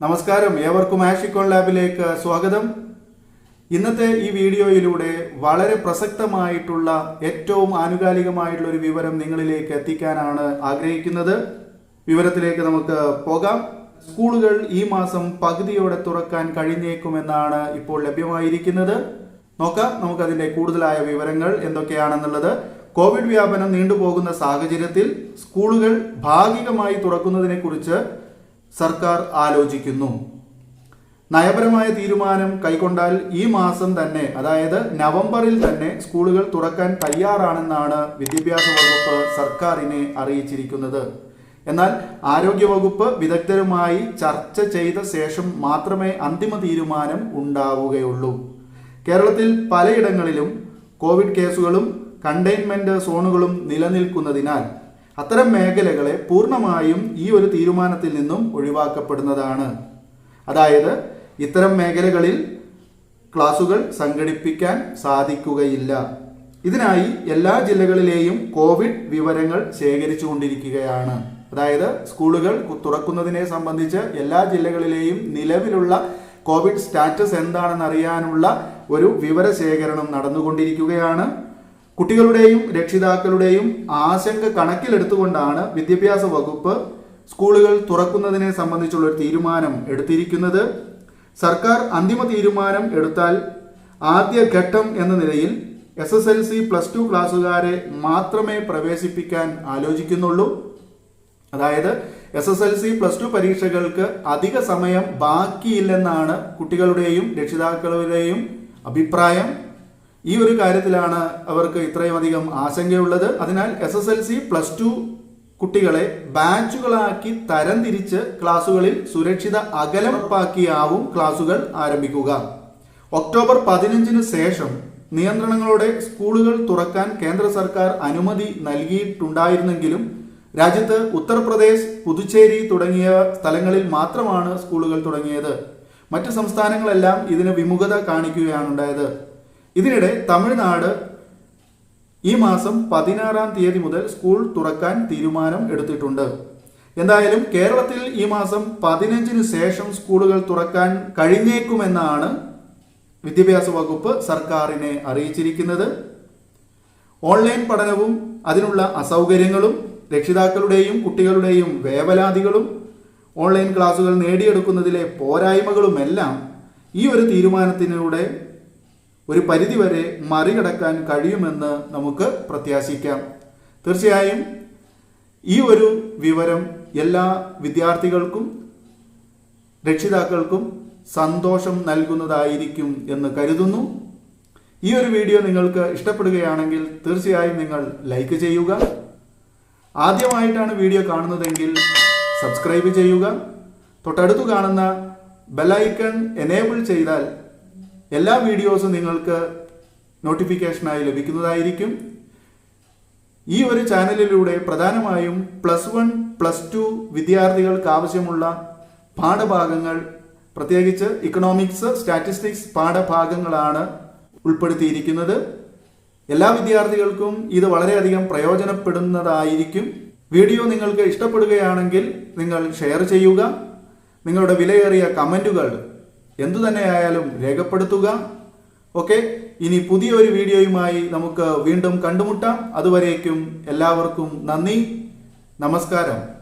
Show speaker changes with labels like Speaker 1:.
Speaker 1: നമസ്കാരം. ഏവർക്കും ആഷിക്കോൺ ലാബിലേക്ക് സ്വാഗതം. ഇന്നത്തെ ഈ വീഡിയോയിലൂടെ വളരെ പ്രസക്തമായിട്ടുള്ള ഏറ്റവും ആനുകാലികമായിട്ടുള്ള ഒരു വിവരം നിങ്ങളിലേക്ക് എത്തിക്കാനാണ് ആഗ്രഹിക്കുന്നത്. വിവരത്തിലേക്ക് നമുക്ക് പോകാം. സ്കൂളുകൾ ഈ മാസം പകുതിയോടെ തുറക്കാൻ കഴിഞ്ഞേക്കുമെന്നാണ് ഇപ്പോൾ ലഭ്യമായിരിക്കുന്നത്. നോക്കാം നമുക്കതിന്റെ കൂടുതലായ വിവരങ്ങൾ എന്തൊക്കെയാണെന്നുള്ളത്. കോവിഡ് വ്യാപനം നീണ്ടുപോകുന്ന സാഹചര്യത്തിൽ സ്കൂളുകൾ ഭാഗികമായി തുറക്കുന്നതിനെ കുറിച്ച് സർക്കാർ ആലോചിക്കുന്നു. നയപരമായ തീരുമാനം കൈക്കൊണ്ടാൽ ഈ മാസം തന്നെ അതായത് നവംബറിൽ തന്നെ സ്കൂളുകൾ തുറക്കാൻ തയ്യാറാണെന്നാണ് വിദ്യാഭ്യാസ വകുപ്പ് സർക്കാരിനെ അറിയിച്ചിരിക്കുന്നത്. എന്നാൽ ആരോഗ്യവകുപ്പ് വിദഗ്ധരുമായി ചർച്ച ചെയ്ത ശേഷം മാത്രമേ അന്തിമ തീരുമാനം ഉണ്ടാവുകയുള്ളൂ. കേരളത്തിൽ പലയിടങ്ങളിലും കോവിഡ് കേസുകളും കണ്ടെയ്ൻമെന്റ് സോണുകളും നിലനിൽക്കുന്നതിനാൽ അത്തരം മേഖലകളെ പൂർണമായും ഈ ഒരു തീരുമാനത്തിൽ നിന്നും ഒഴിവാക്കപ്പെടുന്നതാണ്. അതായത് ഇത്തരം മേഖലകളിൽ ക്ലാസുകൾ സംഘടിപ്പിക്കാൻ സാധിക്കുകയില്ല. ഇതിനായി എല്ലാ ജില്ലകളിലെയും കോവിഡ് വിവരങ്ങൾ ശേഖരിച്ചുകൊണ്ടിരിക്കുകയാണ്. അതായത് സ്കൂളുകൾ തുറക്കുന്നതിനെ സംബന്ധിച്ച് എല്ലാ ജില്ലകളിലെയും നിലവിലുള്ള കോവിഡ് സ്റ്റാറ്റസ് എന്താണെന്ന് അറിയാനുള്ള ഒരു വിവരശേഖരണം നടന്നുകൊണ്ടിരിക്കുകയാണ്. കുട്ടികളുടെയും രക്ഷിതാക്കളുടെയും ആശങ്ക കണക്കിലെടുത്തുകൊണ്ടാണ് വിദ്യാഭ്യാസ വകുപ്പ് സ്കൂളുകൾ തുറക്കുന്നതിനെ സംബന്ധിച്ചുള്ള ഒരു തീരുമാനം എടുത്തിരിക്കുന്നത്. സർക്കാർ അന്തിമ തീരുമാനം എടുത്താൽ ആദ്യ ഘട്ടം എന്ന നിലയിൽ S S L C plus two ക്ലാസ്സുകാരെ മാത്രമേ പ്രവേശിപ്പിക്കാൻ ആലോചിക്കുന്നുള്ളൂ. അതായത് S S L C plus two പരീക്ഷകൾക്ക് അധിക സമയം ബാക്കിയില്ലെന്നാണ് കുട്ടികളുടെയും രക്ഷിതാക്കളുടെയും അഭിപ്രായം. ഈ ഒരു കാര്യത്തിലാണ് അവർക്ക് ഇത്രയും അധികം ആശങ്കയുള്ളത്. അതിനാൽ S S L C plus two കുട്ടികളെ ബാച്ചുകളാക്കി തരംതിരിച്ച് ക്ലാസുകളിൽ സുരക്ഷിത അകലം ഉറപ്പാക്കിയാവും ക്ലാസുകൾ ആരംഭിക്കുക. ഒക്ടോബർ പതിനഞ്ചിന് ശേഷം നിയന്ത്രണങ്ങളോടെ സ്കൂളുകൾ തുറക്കാൻ കേന്ദ്ര സർക്കാർ അനുമതി നൽകിയിട്ടുണ്ടായിരുന്നെങ്കിലും രാജ്യത്ത് ഉത്തർപ്രദേശ് പുതുച്ചേരി തുടങ്ങിയ സ്ഥലങ്ങളിൽ മാത്രമാണ് സ്കൂളുകൾ തുടങ്ങിയത്. മറ്റ് സംസ്ഥാനങ്ങളെല്ലാം ഇതിന് വിമുഖത കാണിക്കുകയാണ് ഉണ്ടായത്. ഇതിനിടെ തമിഴ്നാട് ഈ മാസം പതിനാറാം തീയതി മുതൽ സ്കൂൾ തുറക്കാൻ തീരുമാനം എടുത്തിട്ടുണ്ട്. എന്തായാലും കേരളത്തിൽ ഈ മാസം പതിനഞ്ചിന് ശേഷം സ്കൂളുകൾ തുറക്കാൻ കഴിഞ്ഞേക്കുമെന്നാണ് വിദ്യാഭ്യാസ വകുപ്പ് സർക്കാരിനെ അറിയിച്ചിരിക്കുന്നത്. ഓൺലൈൻ പഠനവും അതിനുള്ള അസൗകര്യങ്ങളും രക്ഷിതാക്കളുടെയും കുട്ടികളുടെയും വേവലാതികളും ഓൺലൈൻ ക്ലാസുകൾ നേടിയെടുക്കുന്നതിലെ പോരായ്മകളുമെല്ലാം ഈ ഒരു തീരുമാനത്തിലൂടെ ഒരു പരിധിവരെ മറികടക്കാൻ കഴിയുമെന്ന് നമുക്ക് പ്രത്യാശിക്കാം. തീർച്ചയായും ഈ ഒരു വിവരം എല്ലാ വിദ്യാർത്ഥികൾക്കും രക്ഷിതാക്കൾക്കും സന്തോഷം നൽകുന്നതായിരിക്കും എന്ന് കരുതുന്നു. ഈ ഒരു വീഡിയോ നിങ്ങൾക്ക് ഇഷ്ടപ്പെടുകയാണെങ്കിൽ തീർച്ചയായും നിങ്ങൾ ലൈക്ക് ചെയ്യുക. ആദ്യമായിട്ടാണ് വീഡിയോ കാണുന്നതെങ്കിൽ സബ്സ്ക്രൈബ് ചെയ്യുക. തൊട്ടടുത്ത് കാണുന്ന ബെലൈക്കൺ എനേബിൾ ചെയ്താൽ എല്ലാ വീഡിയോസും നിങ്ങൾക്ക് നോട്ടിഫിക്കേഷനായി ലഭിക്കുന്നതായിരിക്കും. ഈ ഒരു ചാനലിലൂടെ പ്രധാനമായും പ്ലസ് വൺ പ്ലസ് ടു വിദ്യാർത്ഥികൾക്ക് ആവശ്യമുള്ള പാഠഭാഗങ്ങൾ പ്രത്യേകിച്ച് ഇക്കണോമിക്സ് സ്റ്റാറ്റിസ്റ്റിക്സ് പാഠഭാഗങ്ങളാണ് ഉൾപ്പെടുത്തിയിരിക്കുന്നത്. എല്ലാ വിദ്യാർത്ഥികൾക്കും ഇത് വളരെയധികം പ്രയോജനപ്പെടുന്നതായിരിക്കും. വീഡിയോ നിങ്ങൾക്ക് ഇഷ്ടപ്പെടുകയാണെങ്കിൽ നിങ്ങൾ ഷെയർ ചെയ്യുക. നിങ്ങളുടെ വിലയേറിയ കമന്റുകൾ എന്തു തന്നെയായാലും രേഖപ്പെടുത്തുക. ഓക്കെ? ഇനി പുതിയൊരു വീഡിയോയുമായി നമുക്ക് വീണ്ടും കണ്ടുമുട്ടാം. അതുവരേക്കും എല്ലാവർക്കും നന്ദി. നമസ്കാരം.